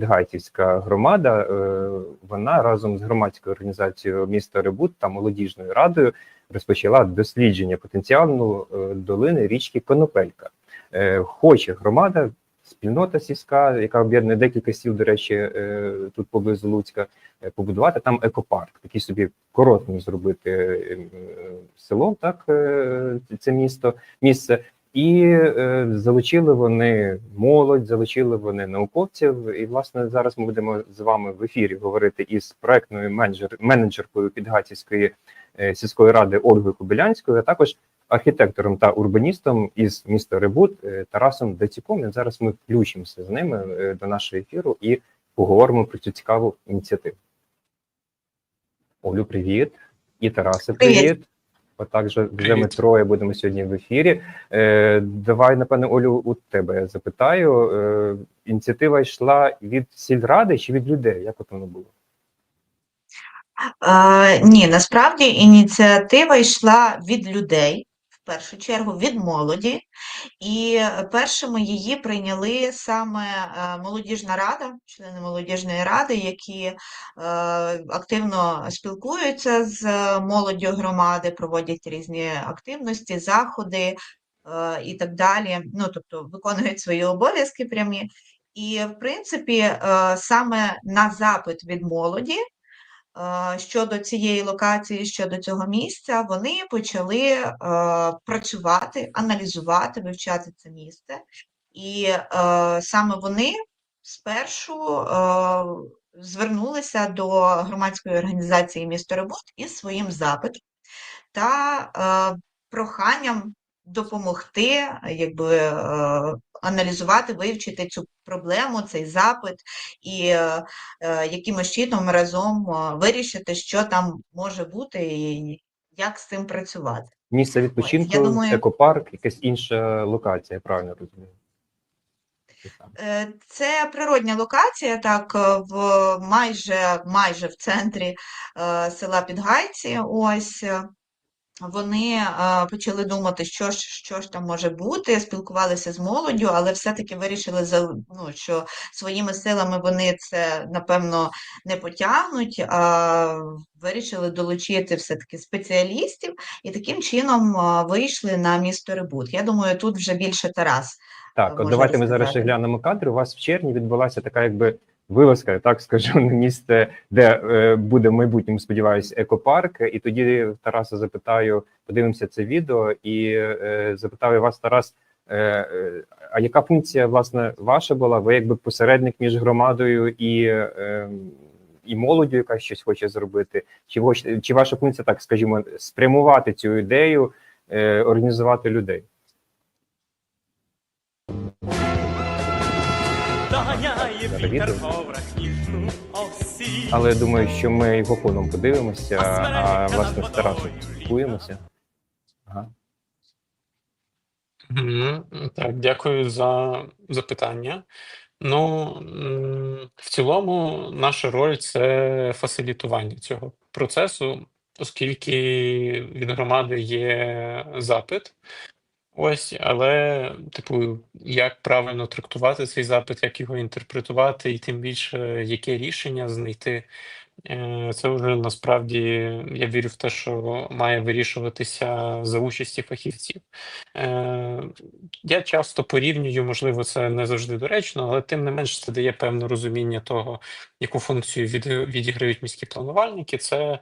Підгайцівська громада, е, вона разом з громадською організацією міста Рибут та молодіжною радою розпочала дослідження потенціалу е, долини річки Конопелька. Е, Хоче громада, спільнота сільська, яка об'єднує декілька сіл, до речі, тут поблизу Луцька, побудувати там екопарк, такий собі коротко зробити селом, так це місто, місце. І е, залучили вони молодь, залучили вони науковців. І власне зараз ми будемо з вами в ефірі говорити із проектною менеджер, менеджеркою Підгатівської е, сільської ради Ольгою Кобилянською, а також архітектором та урбаністом із міста Рибут е, Тарасом Дацюком. І зараз ми включимося з ними е, до нашого ефіру і поговоримо про цю цікаву ініціативу. Олю, привіт. І Тарасе, привіт. Привіт. Отак же вже ми троє будемо сьогодні в ефірі. Е, давай, напевне, Олю, у тебе я запитаю. Е, ініціатива йшла від сільради чи від людей? Як от воно було? Е, ні, насправді ініціатива йшла від людей, першу чергу від молоді, і е, першими її прийняли саме е, молодіжна рада, члени молодіжної ради, які е, активно спілкуються з молоддю громади, проводять різні активності, заходи і так далі. Ну, тобто виконують свої обов'язки прямі. І, в принципі, саме на запит від молоді щодо цієї локації, щодо цього місця, вони почали е, працювати, аналізувати, вивчати це місце. І е, саме вони спершу е, звернулися до громадської організації місто Робот із своїм запитом та е, проханням допомогти, якби е, аналізувати, вивчити цю проблему, цей запит і е, е, якимось чином разом вирішити, що там може бути і як з цим працювати. Місце відпочинку, я думаю- екопарк, якась інша локація, я правильно розумію? Це природня локація, так, в майже, майже в центрі села Підгайці. Ось вони е, почали думати, що ж, що ж там може бути, спілкувалися з молоддю, але все-таки вирішили, за- ну, що своїми силами вони це, напевно, не потягнуть, а вирішили долучити все-таки спеціалістів і таким чином е, вийшли на місто Рибут. Я думаю, тут вже більше Тарас. Так, от можна давайте ми зараз ще глянемо кадр. У вас в червні відбулася така, якби вилазка, так скажу, на місце, де е, буде в майбутньому, сподіваюся, екопарк. І тоді Тараса запитаю, подивимося це відео, і е, запитаю вас, Тарас. е, е, А яка функція власне ваша була? Ви якби посередник між громадою і, е, і молоддю, яка щось хоче зробити? Чи чи ваша функція, так скажімо, спрямувати цю ідею, е, організувати людей? Вітер. Але я думаю, що ми його фоном подивимося, а власне з Тарасом спілкуємося. Ага. Так, дякую за запитання. Ну, в цілому, наша роль це фасилітування цього процесу, оскільки від громади є запит. Ось, але, типу, як правильно трактувати цей запит, як його інтерпретувати, і тим більше, яке рішення знайти, це вже насправді я вірю в те, що має вирішуватися за участі фахівців. Е, я часто порівнюю, можливо, це не завжди доречно, але тим не менш це дає певне розуміння того, яку функцію відіграють міські планувальники. Це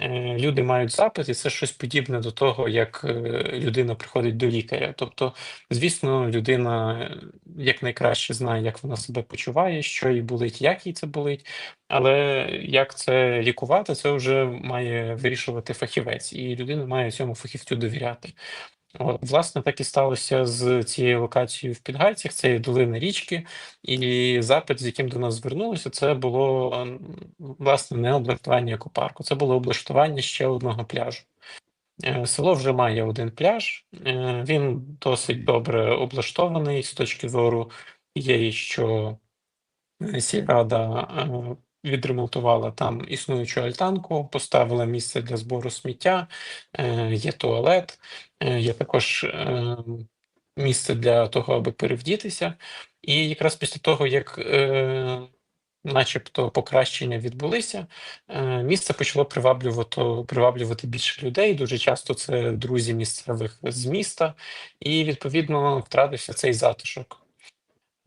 е, люди мають запит, і це щось подібне до того, як е, людина приходить до лікаря. Тобто, звісно, людина е, якнайкраще знає, як вона себе почуває, що їй болить, як їй це болить. Але як це лікувати, це вже має вирішувати фахівець, і людина має цьому фахівцю довіряти. От, власне, так і сталося з цією локацією в Підгайцях, це долина річки, і запит, з яким до нас звернулися, це було власне не облаштування екопарку, це було облаштування ще одного пляжу. Е, Село вже має один пляж, е, він досить добре облаштований з точки зору є, що е, сільрада відремонтувала там існуючу альтанку, поставила місце для збору сміття, є туалет, є також місце для того, аби перевдітися. І якраз після того, як начебто покращення відбулися, е, місце почало приваблювати, приваблювати більше людей. Дуже часто це друзі місцевих з міста, і відповідно втратився цей затишок.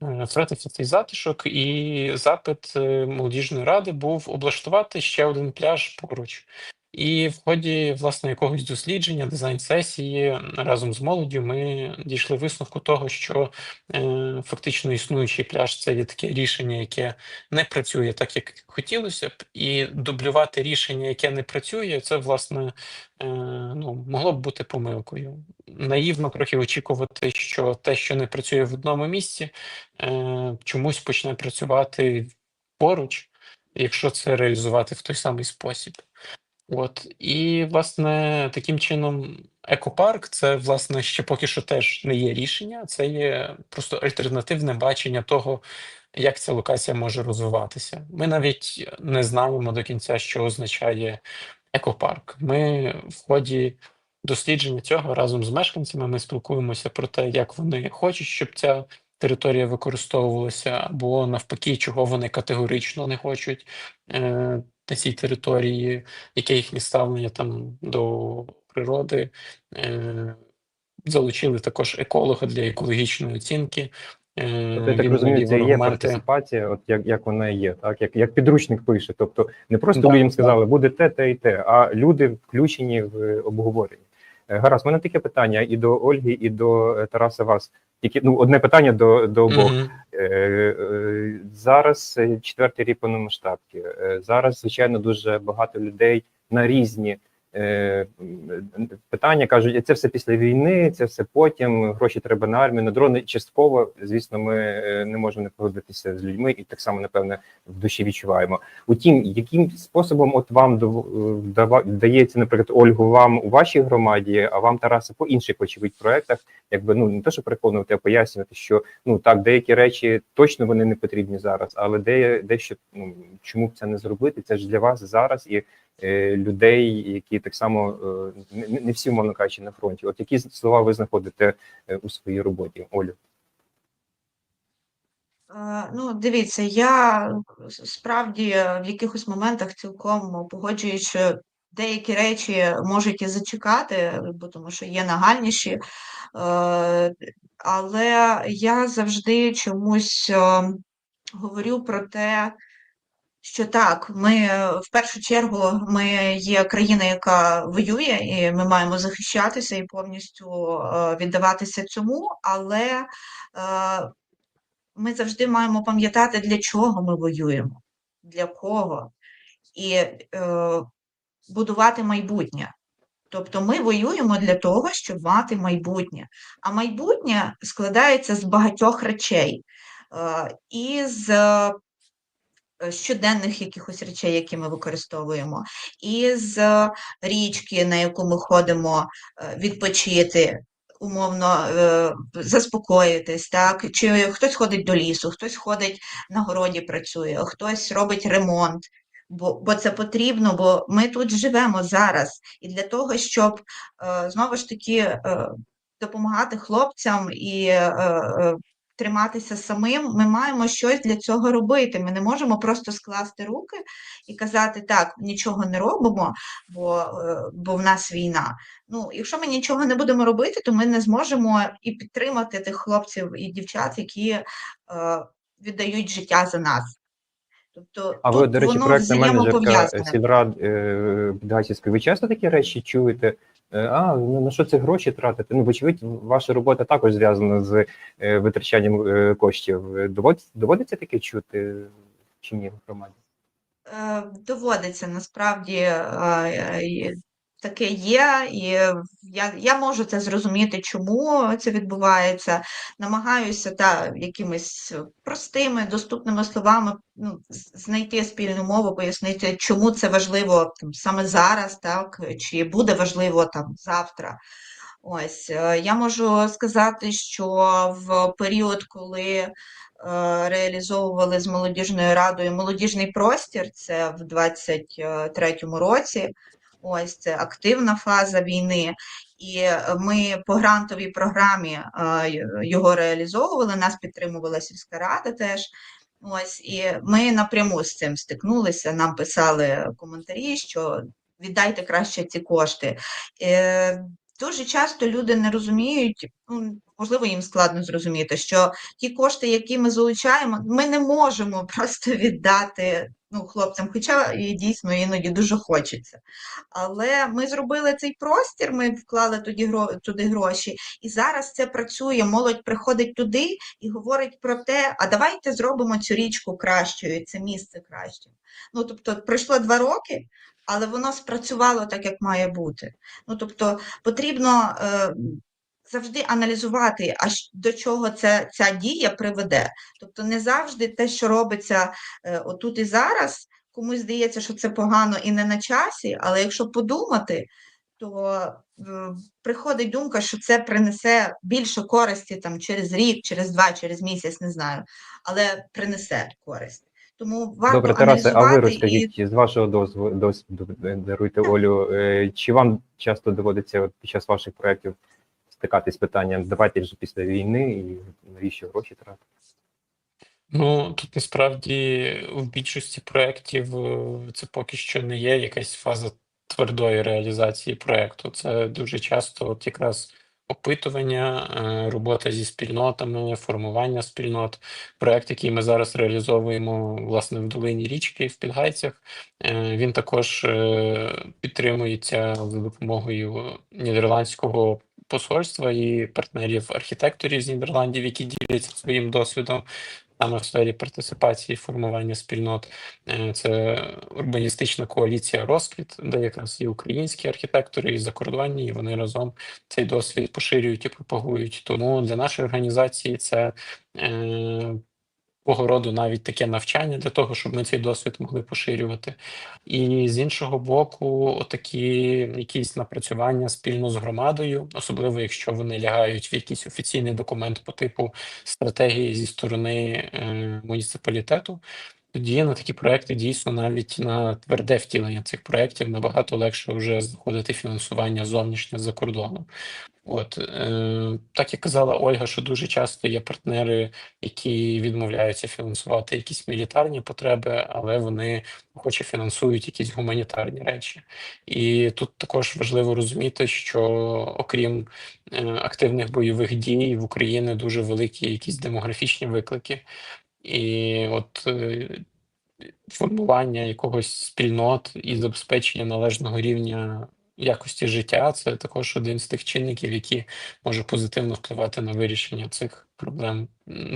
Е, Втратився цей затишок, і запит е, молодіжної ради був облаштувати ще один пляж поруч. І в ході власне якогось дослідження, дизайн-сесії разом з молоддю ми дійшли висновку того, що е, фактично існуючий пляж це є таке рішення, яке не працює так, як хотілося б, і дублювати рішення, яке не працює, це власне е, ну, могло б бути помилкою. Наївно трохи очікувати, що те, що не працює в одному місці, е, чомусь почне працювати поруч, якщо це реалізувати в той самий спосіб. От і власне таким чином екопарк це власне ще поки що теж не є рішення, це є просто альтернативне бачення того, як ця локація може розвиватися. Ми навіть не знаємо до кінця, що означає екопарк. Ми в ході дослідження цього разом з мешканцями ми спілкуємося про те, як вони хочуть, щоб ця територія використовувалася, або навпаки, чого вони категорично не хочуть е, на цій території, яке їхнє ставлення там до природи. Е, залучили також еколога для екологічної оцінки. Е, Тобто, я так розумію, це є партисипація, от як, як вона є, так як, як підручник пише. Тобто не просто Да, людям да. сказали, буде те, те і те, а люди включені в обговорення. Е, Гаразд, в мене таке питання і до Ольги, і до Тараса вас. Тільки ну одне питання до, до обох. Е, е, Зараз е, четвертий рік повномасштабки. Зараз, звичайно, дуже багато людей на різні питання кажуть, це все після війни, це все потім. Гроші треба на армію, на дрони. Частково, звісно, ми е, не можемо не погодитися з людьми, і так само, напевне, в душі відчуваємо. Утім, яким способом от вам е, вдається, наприклад, Ольгу, вам у вашій громаді, а вам Тараса по інших очевидь проектах, якби ну не те, що переконувати, а пояснювати, що ну так, деякі речі точно вони не потрібні зараз, але де дещо ну чому б це не зробити? Це ж для вас зараз і е, людей, які так само е, не, всі, мовно кажучи, на фронті. От які слова ви знаходите е, у своїй роботі, Олю? Е, Ну, дивіться, я справді в якихось моментах цілком погоджуюсь, що деякі речі можуть і зачекати, бо тому що є нагальніші. Е, Але я завжди чомусь е, говорю про те, що так, ми е, в першу чергу ми є країна, яка воює, і ми маємо захищатися і повністю е, віддаватися цьому, але е, ми завжди маємо пам'ятати, для чого ми воюємо, для кого, і будувати майбутнє. Тобто ми воюємо для того, щоб мати майбутнє. А майбутнє складається з багатьох речей. І з щоденних якихось речей, які ми використовуємо, і з е, річки, на яку ми ходимо е, відпочити, умовно е, заспокоїтись, так? Чи хтось ходить до лісу, хтось ходить на городі працює, хтось робить ремонт. Бо, бо це потрібно, бо ми тут живемо зараз. І для того, щоб е, знову ж таки е, допомагати хлопцям і е, е, триматися самим, ми маємо щось для цього робити. Ми не можемо просто скласти руки і казати, так, нічого не робимо, бо, е, бо в нас війна. Ну, якщо ми нічого не будемо робити, то ми не зможемо і підтримати тих хлопців і дівчат, які е, віддають життя за нас. Тобто, А ви, до речі, воно проектна менеджерка сільрад е, Підгайцівської, ви часто такі речі чуєте? Е, А, на що це гроші тратити? Ну, вочевидь, ваша робота також зв'язана з е, витрачанням е, коштів. Доводиться, доводиться таке чути чи ні в громаді? Доводиться насправді таке є, і я, я можу це зрозуміти, чому це відбувається. Намагаюся та якимись простими, доступними словами ну, знайти спільну мову, пояснити, чому це важливо там, саме зараз, так, чи буде важливо там завтра. Ось е, я можу сказати, що в період, коли е, реалізовували з молодіжною радою молодіжний простір, це в 23-му році. Ось це активна фаза війни, і е, ми по грантовій програмі е, його реалізовували. Нас підтримувала сільська рада теж. Ось і ми напряму з цим стикнулися. Нам писали коментарі, що віддайте краще ці кошти. Е, Дуже часто люди не розуміють, ну, можливо, їм складно зрозуміти, що ті кошти, які ми залучаємо, ми не можемо просто віддати ну, хлопцям, хоча і дійсно іноді дуже хочеться. Але ми зробили цей простір, ми вклали туди, туди гроші, і зараз це працює. Молодь приходить туди і говорить про те, а давайте зробимо цю річку кращою, це місце кращим. Ну, тобто, пройшло два роки, але воно спрацювало так, як має бути. Ну, тобто, потрібно е, завжди аналізувати, а до чого це, ця дія приведе. Тобто, не завжди те, що робиться е, отут і зараз, комусь здається, що це погано і не на часі, але якщо подумати, то е, приходить думка, що це принесе більше користі там через рік, через два, через місяць, не знаю, але принесе користь. Тому варто Добре, Тарасе, а ви аналізувати і з вашого е, даруйте Олю, е, чи вам часто доводиться от під час ваших проєктів стикатись з питанням, давайте вже після війни і навіщо гроші тратити? Ну, тут насправді в більшості проєктів е, це поки що не є якась фаза твердої реалізації проєкту. Це дуже часто от якраз опитування, е, робота зі спільнотами, формування спільнот. Проєкт, який ми зараз реалізовуємо власне в долині річки в Підгайцях, е, він також підтримується за допомогою нідерландського посольства і партнерів архітекторів з Нідерландів, які діляться своїм досвідом саме в сфері партиципації, формування спільнот. Е, Це урбаністична коаліція Розквіт, де якраз і українські архітектори, і закордонні, і вони разом цей досвід поширюють і пропагують. Тому для нашої організації це свого роду навіть таке навчання для того, щоб ми цей досвід могли поширювати. І з іншого боку, такі якісь напрацювання спільно з громадою, особливо якщо вони лягають в якийсь офіційний документ по типу стратегії зі сторони е, муніципалітету. Тоді на такі проекти дійсно навіть на тверде втілення цих проєктів набагато легше вже знаходити фінансування зовнішнє з-за кордону. От е, так як казала Ольга, що дуже часто є партнери, які відмовляються фінансувати якісь мілітарні потреби, але вони охоче фінансують якісь гуманітарні речі. І тут також важливо розуміти, що окрім е, активних бойових дій в Україні дуже великі якісь демографічні виклики. І от е, формування якогось спільнот і забезпечення належного рівня якості життя це також один з тих чинників, які може позитивно впливати на вирішення цих проблем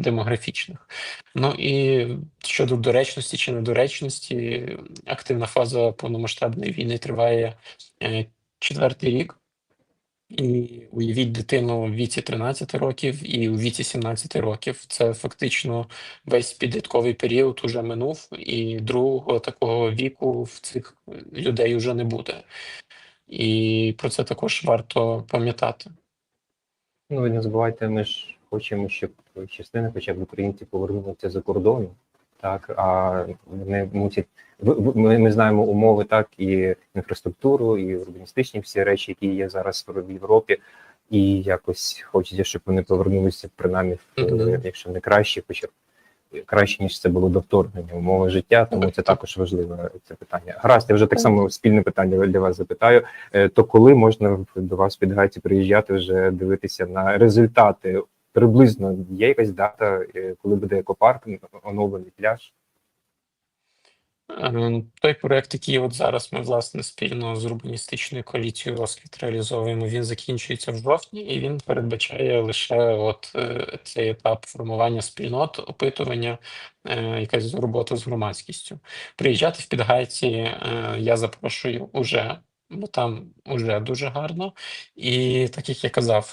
демографічних. Ну і щодо доречності чи недоречності, активна фаза повномасштабної війни триває е, четвертий рік. І уявіть дитину в віці 13 років і у віці 17 років. Це фактично весь підлітковий період уже минув, і другого такого віку в цих людей вже не буде. І про це також варто пам'ятати. Ну, ви не забувайте, ми ж хочемо, щоб частина хоча б українців повернулися за кордону, так, а вони мусять. Ми, ми знаємо умови, так, і інфраструктуру, і урбаністичні всі речі, які є зараз в Європі. І якось хочеться, щоб вони повернулися, принаймні, в, Мгм. якщо не краще, хоча краще, ніж це було до вторгнення умови життя, тому це також важливе це питання. Гаразд, я вже так само спільне питання для вас запитаю. Е, То коли можна до вас в Підгайці приїжджати вже дивитися на результати? Приблизно є якась дата, е, коли буде екопарк, оновлений пляж? Е, Той проект, який от зараз ми власне спільно з урбаністичною коаліцією Розквіт реалізовуємо, він закінчується в жовтні, і він передбачає лише от е, цей етап формування спільнот, опитування, якась робота з громадськістю. Приїжджати в Підгайці я запрошую уже, бо там уже дуже гарно. І так як я казав,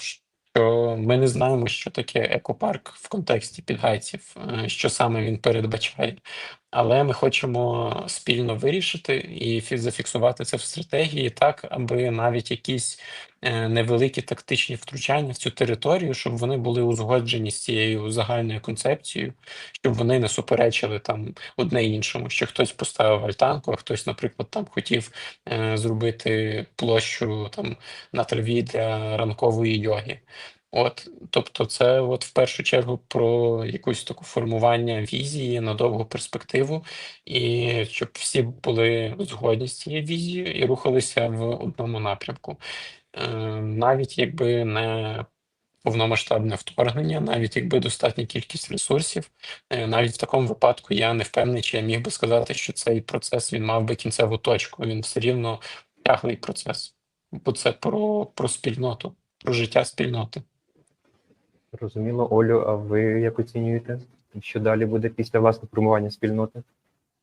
що ми не знаємо, що таке екопарк в контексті підгайців, е, що саме він передбачає. Але ми хочемо спільно вирішити і фі- зафіксувати це в стратегії так, аби навіть якісь е, невеликі тактичні втручання в цю територію, щоб вони були узгоджені з цією загальною концепцією, щоб вони не суперечили там одне іншому, що хтось поставив альтанку, а хтось, наприклад, там хотів е, зробити площу там на траві для ранкової йоги. От, тобто, це от в першу чергу про якусь таку формування візії на довгу перспективу, і щоб всі були згодні з цією візією і рухалися в одному напрямку. Е, навіть якби не повномасштабне вторгнення, навіть якби достатня кількість ресурсів, е, навіть в такому випадку я не впевнений, чи я міг би сказати, що цей процес він мав би кінцеву точку. Він все рівно тяглий процес, бо це про, про спільноту, про життя спільноти. Зрозуміло, Олю, а ви як оцінюєте, що далі буде після власне формування спільноти?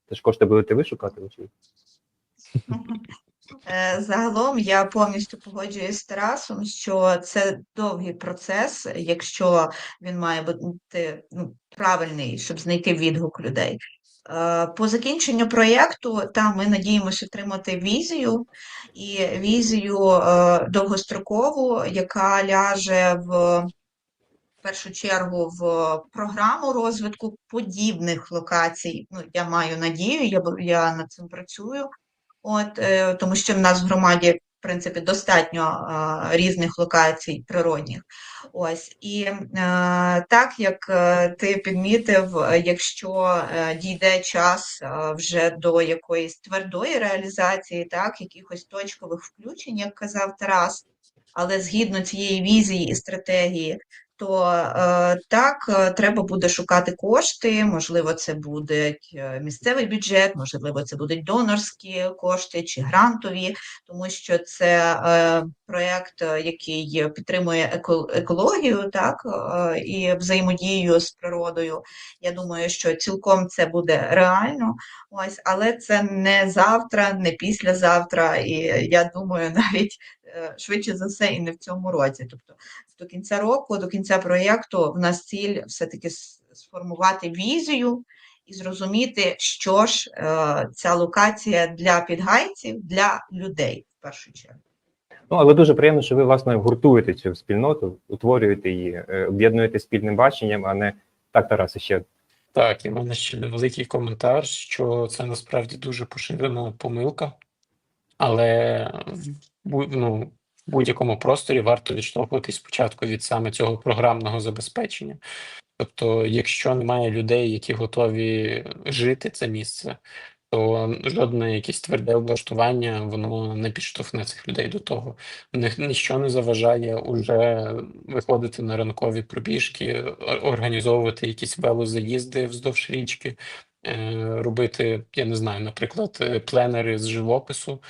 Це ж кошти будете ви шукати, очевидно? Е, Загалом я повністю погоджуюсь з Тарасом, що це довгий процес, якщо він має бути ну, правильний, щоб знайти відгук людей. Е, По закінченню проєкту там ми надіємося отримати візію і візію е, довгострокову, яка ляже в першу чергу в програму розвитку подібних локацій. Ну, я маю надію, я, я над цим працюю. От, е, тому що в нас в громаді, в принципі, достатньо е, різних локацій природних. Ось і е, так як е, ти підмітив, е, якщо е, дійде час е, вже до якоїсь твердої реалізації, так, якихось точкових включень, як казав Тарас, але згідно цієї візії і стратегії, то е, так е, треба буде шукати кошти. Можливо, це буде місцевий бюджет, можливо, це будуть донорські кошти чи грантові, тому що це е, проєкт, який підтримує еко- екологію, так і взаємодію з природою. Я думаю, що цілком це буде реально. Ось, але це не завтра, не післязавтра, і я думаю, навіть швидше за все, і не в цьому році. Тобто до кінця року, до кінця проєкту, в нас ціль все-таки сформувати візію і зрозуміти, що ж е, ця локація для підгайців, для людей в першу чергу. Ну, але дуже приємно, що ви власне гуртуєте цю спільноту, утворюєте її, е, об'єднуєте спільним баченням, а не так, Тарас, ще Так, і в мене ще невеликий коментар, що це насправді дуже поширена помилка, але ну, будь-якому просторі варто відштовхуватись спочатку від саме цього програмного забезпечення. Тобто, якщо немає людей, які готові жити це місце, то жодне якесь тверде облаштування воно не підштовхне цих людей до того. Ні- Ніщо не заважає уже виходити на ранкові пробіжки, організовувати якісь велозаїзди вздовж річки, е, робити, я не знаю, наприклад, е, пленери з живопису,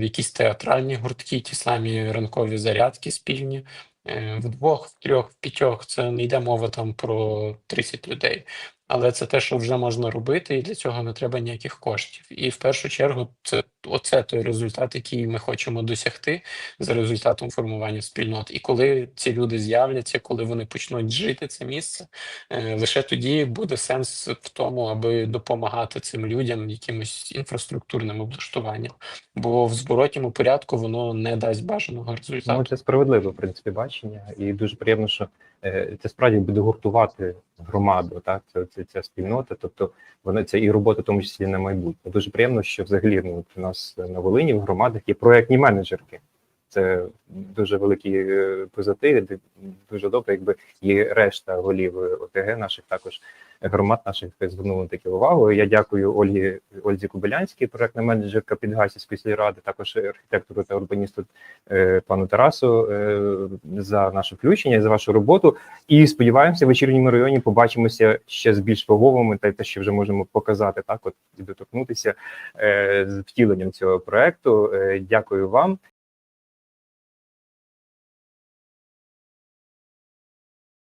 якісь театральні гуртки, ті самі ранкові зарядки спільні. В Вдвох, в трьох, в п'ятьох це не йде мова там про 30 людей. Але це те, що вже можна робити, і для цього не треба ніяких коштів. І в першу чергу, це оце той результат, який ми хочемо досягти за результатом формування спільнот. І коли ці люди з'являться, коли вони почнуть жити це місце, е, лише тоді буде сенс в тому, аби допомагати цим людям якимось інфраструктурним облаштуванням. Бо в зворотньому порядку воно не дасть бажаного результату. ну, це справедливе, в принципі, бачення, і дуже приємно, що це справді буде гуртувати громаду, так, це, це ця спільнота, тобто вона це і робота, в тому числі на майбутнє. Дуже приємно, що взагалі ну, от у нас на Волині в громадах є проектні менеджерки. Це дуже великий е, позитив. Дуже добре, якби і решта голів е, ОТГ наших також громад наших звернули таку увагу. Я дякую Ольгі Ользі Кобилянській, проектна менеджерка Підгасівської сільради, також архітектору та урбаністу е, пану Тарасу е, за наше включення, за вашу роботу. І сподіваємося, в вечірньому районі побачимося ще з більш ваговими та те, що вже можемо показати, так от і доторкнутися е, з втіленням цього проекту. Е, дякую вам.